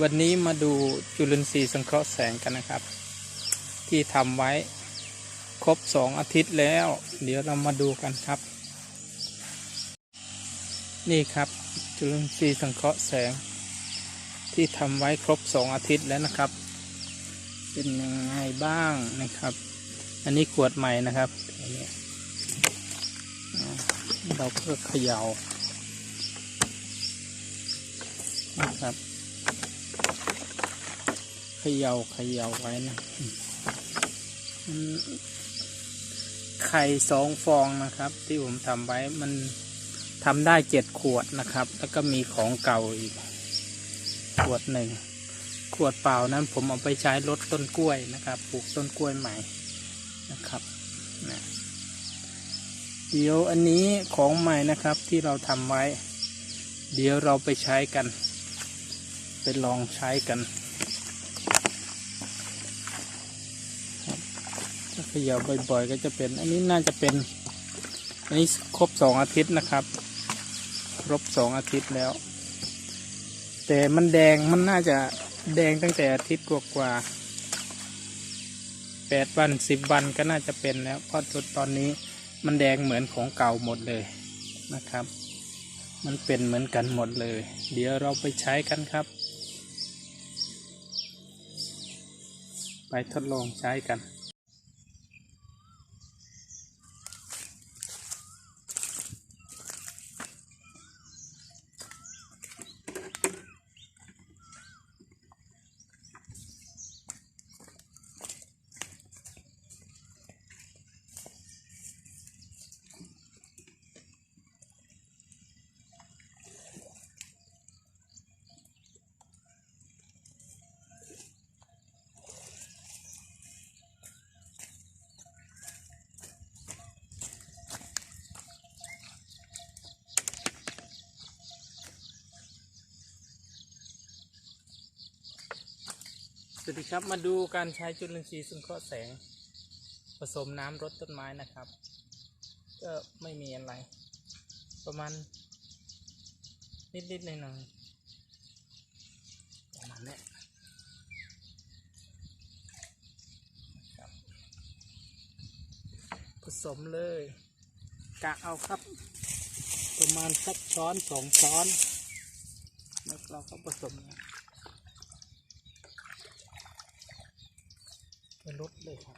วันนี้มาดูจุลินทรีย์สังเคราะห์แสงกันนะครับ ที่ทำไว้ครบสองอาทิตย์แล้ว เดี๋ยวเรามาดูกันครับ นี่ครับจุลินทรีย์สังเคราะห์แสง ที่ทำไว้ครบสองอาทิตย์แล้วนะครับ เป็นยังไงบ้างนะครับ อันนี้ขวดใหม่นะครับอันนี้อ่าเราก็เขย่านะครับ ขย่าเขย่าไว้นะไข่สองฟองนะครับ ที่ผมทำไว้มันทำได้เจ็ดขวดนะครับ แล้วก็มีของเก่าอีก ขวดหนึ่ง ขวดเปล่านั้นผมเอาไปใช้ลดต้นกล้วยนะครับ ปลูกต้นกล้วยใหม่นะครับนะเดี๋ยวอันนี้ของใหม่นะครับที่เราทำไว้ เดี๋ยวเราไปใช้กัน ไปลองใช้กัน ขย่าบ่อยๆ ก็จะเป็น อันนี้น่าจะเป็น อันนี้ครบสองอาทิตย์นะครับ ครบสองอาทิตย์แล้ว แต่มันแดงมันน่าจะแดงตั้งแต่อาทิตย์กว่าๆแปดวันสิบวันก็น่าจะเป็นแล้วเพราะตอนนี้มันแดงเหมือนของเก่าหมดเลยนะครับ มันเป็นเหมือนกันหมดเลย เดี๋ยวเราไปใช้กันครับ ไปทดลองใช้กัน สวัสดีครับมาดูการใช้จุลินทรีย์สังเคราะห์แสง ผสมน้ำรดต้นไม้นะครับ ก็ไม่มีอะไร ประมาณ นิดๆหน่อยๆประมาณนี้ผสมเลยกะเอาครับ ประมาณสักช้อนสองช้อน แล้วเราก็ผสมนะ ไปลดเลยครับ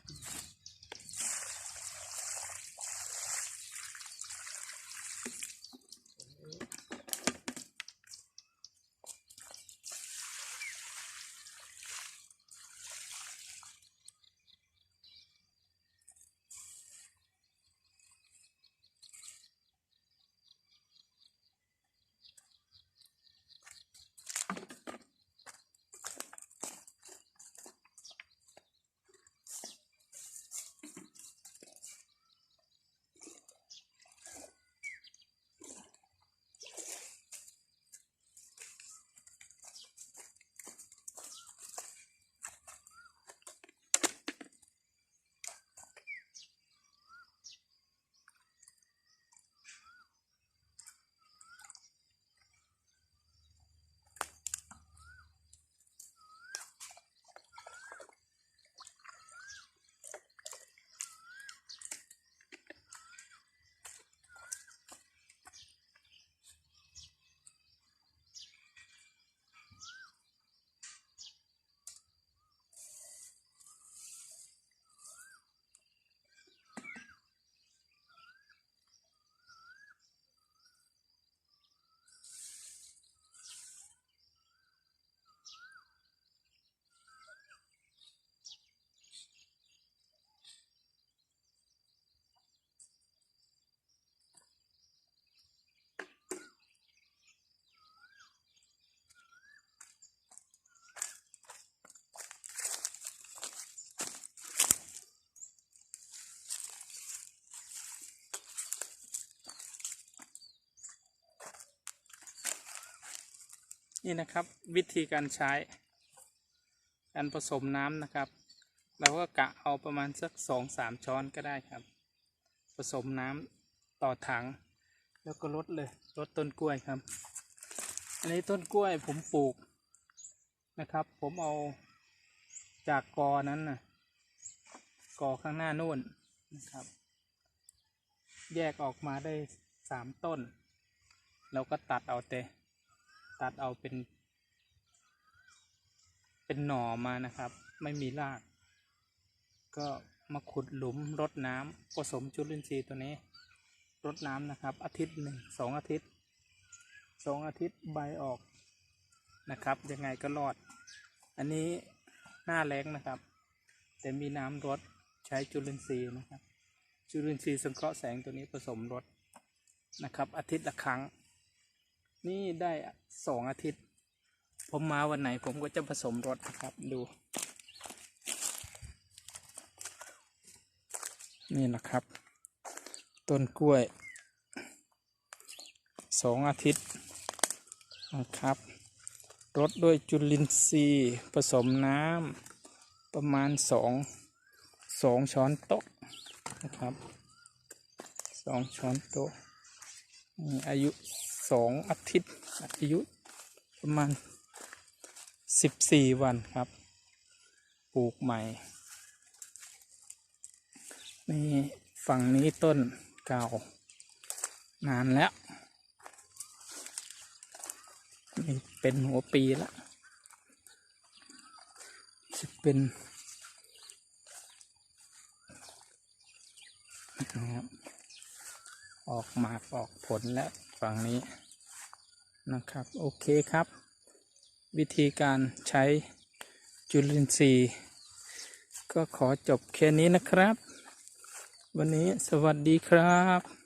นี่นะครับวิธีการใช้ การผสมน้ำนะครับ เราก็กะเอาประมาณสักสองสามช้อนก็ได้ครับ ผสมน้ำต่อถัง แล้วก็ลดเลยลดต้นกล้วยครับ อันนี้ต้นกล้วยผมปลูกนะครับ ผมเอาจากกอนั้นนะกอข้างหน้านู่นนะครับ แยกออกมาได้สามต้น แล้วก็ตัดเอาแต่ ตัดเอาเป็น เป็นหน่อมานะครับ ไม่มีราก ก็มาขุดหลุมรดน้ำผสมจุลินทรีย์ตัวนี้รดน้ำนะครับ อาทิตย์หนึ่งสองอาทิตย์สองอาทิตย์ใบออกนะครับ ยังไงก็รอด อันนี้หน้าแรงนะครับ แต่มีน้ำรดใช้จุลินทรีย์นะครับ จุลินทรีย์สังเคราะห์แสงตัวนี้ผสมรดนะครับ อาทิตย์ละครั้ง นี่ได้สองอาทิตย์ ผมมาวันไหนผมก็จะผสมรดนะครับดู นี่นะครับ ต้นกล้วยสองอาทิตย์นะครับรดด้วยจุลินทรีย์ผสมน้ำประมาณสองสองช้อนโต๊ะนะครับสองช้อนโต๊ะอายุ สองอาทิตย์อายุประมาณสิบสี่วันครับ ปลูกใหม่ นี่ฝั่งนี้ต้นเก่านานแล้ว นี่เป็นหัวปีละจะเป็นนะครับ ออกหมากออกผลและฝั่งนี้นะครับ โอเคครับ วิธีการใช้จุลินทรีย์ ก็ขอจบแค่นี้นะครับ วันนี้สวัสดีครับ